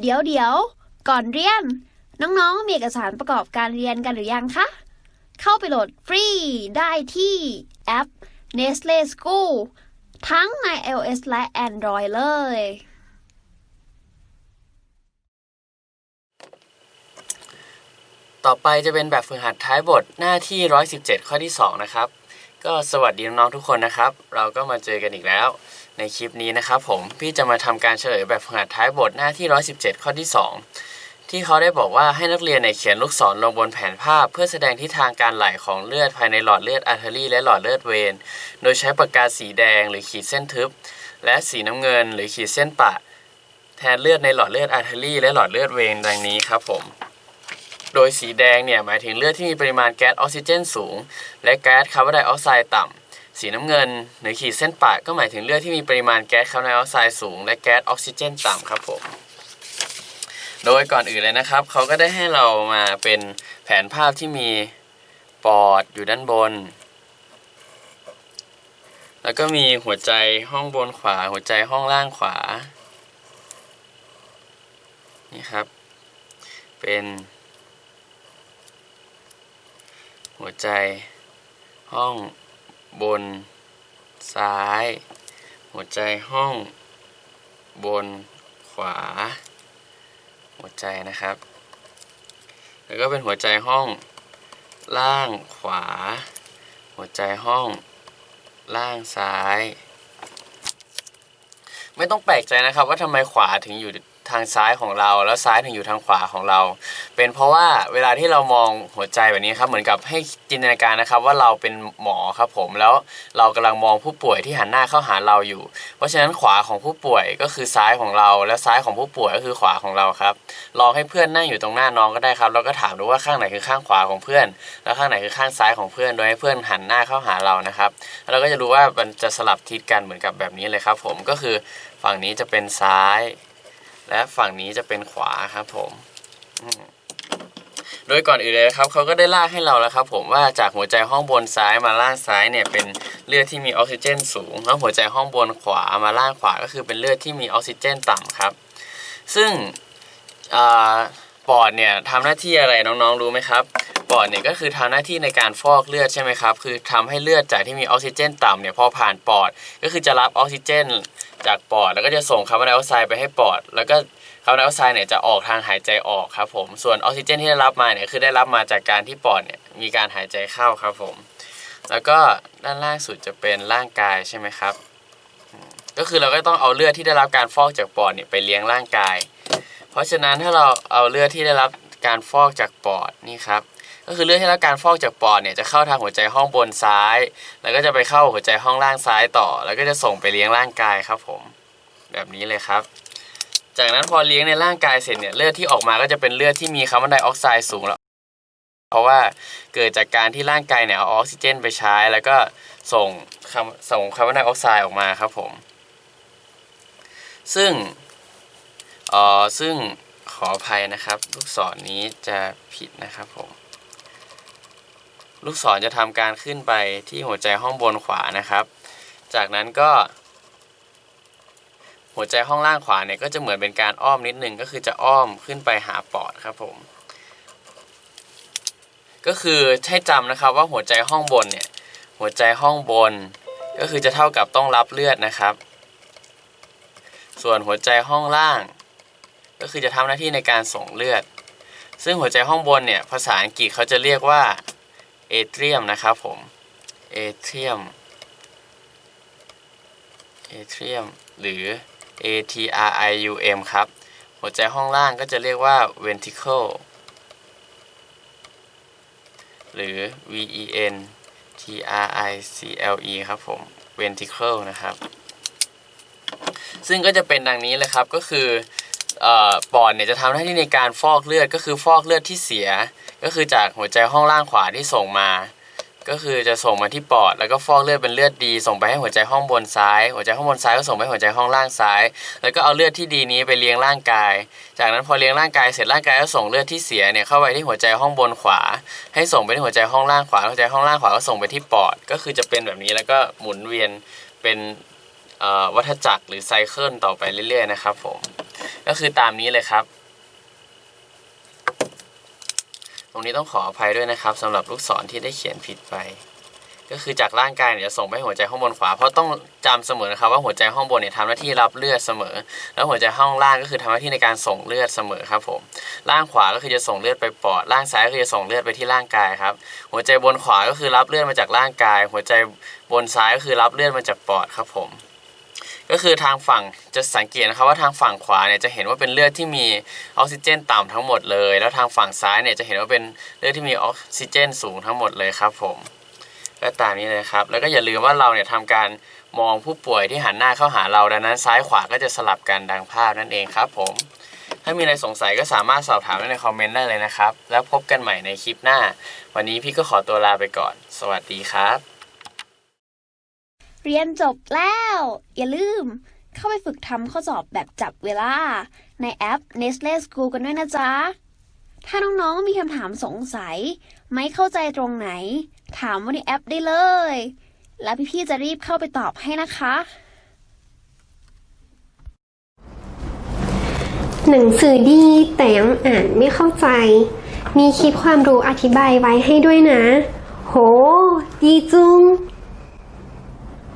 เดี๋ยวเดี๋ยว ก่อนเรียน น้องๆ มีเอกสารประกอบการเรียนกันหรือยังคะ เข้าไปโหลดฟรีได้ที่แอป Nestle School ทั้งใน iOS และ Android เลย ต่อไปจะเป็นแบบฝึกหัดท้ายบทหน้าที่ 117 ข้อที่ 2 นะครับ ก็สวัสดีน้องๆทุกคนนะครับ เราก็มาเจอกันอีกแล้ว ในคลิปนี้นะครับผมพี่จะมาทำการเฉลยแบบหัดท้ายบทหน้าที่ 117 ข้อที่ 2 ที่เขาได้บอกว่าให้นักเรียนเนี่ยเขียนลูกศรลงบนแผนภาพ เพื่อแสดงทิศทางการไหลของเลือดภายในหลอดเลือดอาร์เทอรี่และหลอดเลือดเวนโดยใช้ปากกาสีแดง หรือขีดเส้นทึบ และสีน้ำเงิน หรือขีดเส้นปะ แทนเลือดในหลอดเลือดอาร์เทอรี่และหลอดเลือดเวนดังนี้ครับผม โดยสีแดงเนี่ยหมายถึงเลือดที่มีปริมาณแก๊สออกซิเจนสูง และแก๊สคาร์บอนไดออกไซด์ต่ำ สีน้ำเงินหรือขีดเส้นปะก็หมายถึงเลือดที่มีปริมาณแก๊สคาร์บอนไดออกไซด์สูง และแก๊สออกซิเจนต่ำครับผมโดยก่อนอื่นเลยนะครับเขาก็ได้ให้เรามาเป็นแผนภาพที่มีปอดอยู่ด้านบน แล้วก็มีหัวใจห้องบนขวา หัวใจห้องล่างขวา นี่ครับ เป็น หัวใจ ห้องบน ซ้าย หัวใจห้องบนขวา หัวใจนะครับ แล้วก็เป็นหัวใจห้อง ล่างขวา หัวใจห้อง ล่างซ้าย ไม่ต้องแปลกใจนะครับว่าทำไมขวาถึงอยู่ ทางซ้ายของเรา แล้วซ้ายถึงอยู่ทางขวาของเรา เป็นเพราะว่าเวลาที่เรามองหัวใจแบบนี้ครับเหมือนกับให้จินตนาการนะครับว่าเราเป็นหมอครับผมแล้วเรากำลังมองผู้ป่วยที่หันหน้าเข้าหาเราอยู่ เพราะฉะนั้นขวาของผู้ป่วยก็คือซ้ายของเรา และซ้ายของผู้ป่วยก็คือขวาของเราครับลองให้เพื่อนนั่งอยู่ตรงหน้าน้องก็ได้ครับ แล้วก็ถามดูว่าข้างไหนคือข้างขวาของเพื่อน แล้วข้างไหนคือข้างซ้ายของเพื่อน โดยให้เพื่อนหันหน้าเข้าหาเรานะครับเราก็จะรู้ว่ามันจะสลับทิศกันเหมือนกับแบบนี้เลยครับ ผมก็คือฝั่งนี้จะเป็นซ้าย และฝั่งนี้จะเป็นขวาครับผมโดยก่อนอื่นเลยครับเขาก็ได้ลากให้เราแล้วครับ ผมว่าจากหัวใจห้องบนซ้ายมาล่างซ้ายเนี่ยเป็นเลือดที่มีออกซิเจน สูง แล้วหัวใจห้องบนขวามาล่างขวาก็คือเป็นเลือดที่มีออกซิเจน ต่ำครับ ซึ่งอ่า ปอดเนี่ยทำหน้าที่อะไรน้องๆรู้ไหมครับ ปอดเนี่ยก็คือทำหน้าที่ในการฟอกเลือดใช่ไหมครับ คือทำให้เลือดจากที่มีออกซิเจนต่ำเนี่ยพอผ่านปอด ก็คือจะรับออกซิเจนจากปอด แล้วก็จะส่งคาร์บอนไดออกไซด์ไปให้ปอด แล้วก็คาร์บอนไดออกไซด์เนี่ยจะออกทางหายใจออกครับผม ส่วนออกซิเจนที่ได้รับมาเนี่ยคือได้รับมาจากการที่ปอดเนี่ยมีการหายใจเข้าครับผม แล้วก็ด้านล่างสุดจะเป็นร่างกายใช่ไหมครับ ก็คือเราก็ต้องเอาเลือดที่ได้รับการฟอกจากปอดเนี่ยไปเลี้ยงร่างกาย เพราะฉะนั้นถ้าเราเอาเลือดที่ได้รับการฟอกจากปอดนี่ครับก็คือเลือดที่ได้รับการฟอกจากปอดเนี่ยจะเข้าทางหัวใจห้องบนซ้าย แล้วก็จะไปเข้าหัวใจห้องล่างซ้ายต่อ แล้วก็จะส่งไปเลี้ยงร่างกายครับผม แบบนี้เลยครับ จากนั้นพอเลี้ยงในร่างกายเสร็จเนี่ยเลือดที่ออกมาก็จะเป็นเลือดที่มีคาร์บอนไดออกไซด์สูงแล้ว เพราะว่าเกิดจากการที่ร่างกายเนี่ยเอาออกซิเจนไปใช้ แล้วก็ส่งคาร์ส่งคาร์บอนไดออกไซด์ออกมาครับผม ซึ่ง อ่อซึ่งขออภัยนะครับ ลูกศรนนี้จะผิดนะครับผม ลูกศรจะทำการขึ้นไปที่หัวใจห้องบนขวานะครับ จากนั้นก็ หัวใจห้องล่างขวาเนี่ยก็จะเหมือนเป็นการอ้อมนิดนึงก็คือจะอ้อมขึ้นไปหาปอดครับผม ก็คือให้จำนะครับว่าหัวใจห้องบนเนี่ยหัวใจห้องบน ก็คือจะเท่ากับต้องรับเลือดนะครับ ส่วนหัวใจห้องล่าง ก็คือจะทำหน้าที่ในการส่งเลือด ซึ่งหัวใจห้องบนเนี่ย ภาษาอังกฤษเขาจะเรียกว่าเอเทรียมนะครับผมเอเทรียมเอเทรียมหรือ A T R I U M ครับ หัวใจห้องล่างก็จะเรียกว่า ventricle หรือ V E N T R I C L E ครับผม ventricle นะครับ ซึ่งก็จะเป็นดังนี้เลยครับก็คือ ปอดเนี่ยจะทำหน้าที่ในการฟอกเลือดก็คือฟอกเลือดที่เสีย ก็คือจากหัวใจห้องล่างขวาที่ส่งมา ก็คือจะส่งมาที่ปอด แล้วก็ฟอกเลือดเป็นเลือดดี ส่งไปให้หัวใจห้องบนซ้าย หัวใจห้องบนซ้ายก็ส่งไปหัวใจห้องล่างซ้าย แล้วก็เอาเลือดที่ดีนี้ไปเลี้ยงร่างกาย จากนั้นพอเลี้ยงร่างกายเสร็จร่างกายก็ส่งเลือดที่เสียเนี่ยเข้าไปที่หัวใจห้องบนขวา ให้ส่งไปที่หัวใจห้องล่างขวา หัวใจห้องล่างขวาก็ส่งไปที่ปอด ก็คือจะเป็นแบบนี้แล้วก็หมุนเวียนเป็นวัฏจักรหรือไซเคิลต่อไปเรื่อยๆนะครับผม ก็คือตามนี้เลยครับ ตรงนี้ต้องขออภัยด้วยนะครับสำหรับลูกศรที่ได้เขียนผิดไป ก็คือจากร่างกายเนี่ยจะส่งไปหัวใจห้องบนขวา เพราะต้องจำเสมอนะครับว่าหัวใจห้องบนเนี่ยทำหน้าที่รับเลือดเสมอ แล้วหัวใจห้องล่างก็คือทำหน้าที่ในการส่งเลือดเสมอครับผมล่างขวาก็คือจะส่งเลือดไปปอดล่างซ้ายก็คือจะส่งเลือดไปที่ร่างกายครับ หัวใจบนขวาก็คือรับเลือดมาจากร่างกาย หัวใจบนซ้ายก็คือรับเลือดมาจากปอดครับผม ก็คือทางฝั่งจะสังเกตนะครับว่าทางฝั่งขวาเนี่ยจะเห็นว่าเป็นเลือดที่มีออกซิเจนต่ำทั้งหมดเลย แล้วทางฝั่งซ้ายเนี่ยจะเห็นว่าเป็นเลือดที่มีออกซิเจนสูงทั้งหมดเลยครับผมก็ตามนี้เลยครับ แล้วก็อย่าลืมว่าเราเนี่ยทำการมองผู้ป่วยที่หันหน้าเข้าหาเราดังนั้นซ้ายขวาก็จะสลับกันดังภาพนั่นเองครับผม ถ้ามีอะไรสงสัยก็สามารถสอบถามได้ในคอมเมนต์ได้เลยนะครับ แล้วพบกันใหม่ในคลิปหน้า วันนี้พี่ก็ขอตัวลาไปก่อน สวัสดีครับ เรียนจบแล้ว อย่าลืม เข้าไปฝึกทำข้อสอบแบบจับเวลา ในแอป Nestle School กันด้วยนะจ๊ะ ถ้าน้องๆ มีคำถามสงสัย ไม่เข้าใจตรงไหน ถามว่าในแอปได้เลย แล้วพี่ๆ จะรีบเข้าไปตอบให้นะคะหนังสือดีแต่ยังอ่านไม่เข้าใจ มีคลิปความรู้อธิบายไว้ให้ด้วยนะ โห ดีจุง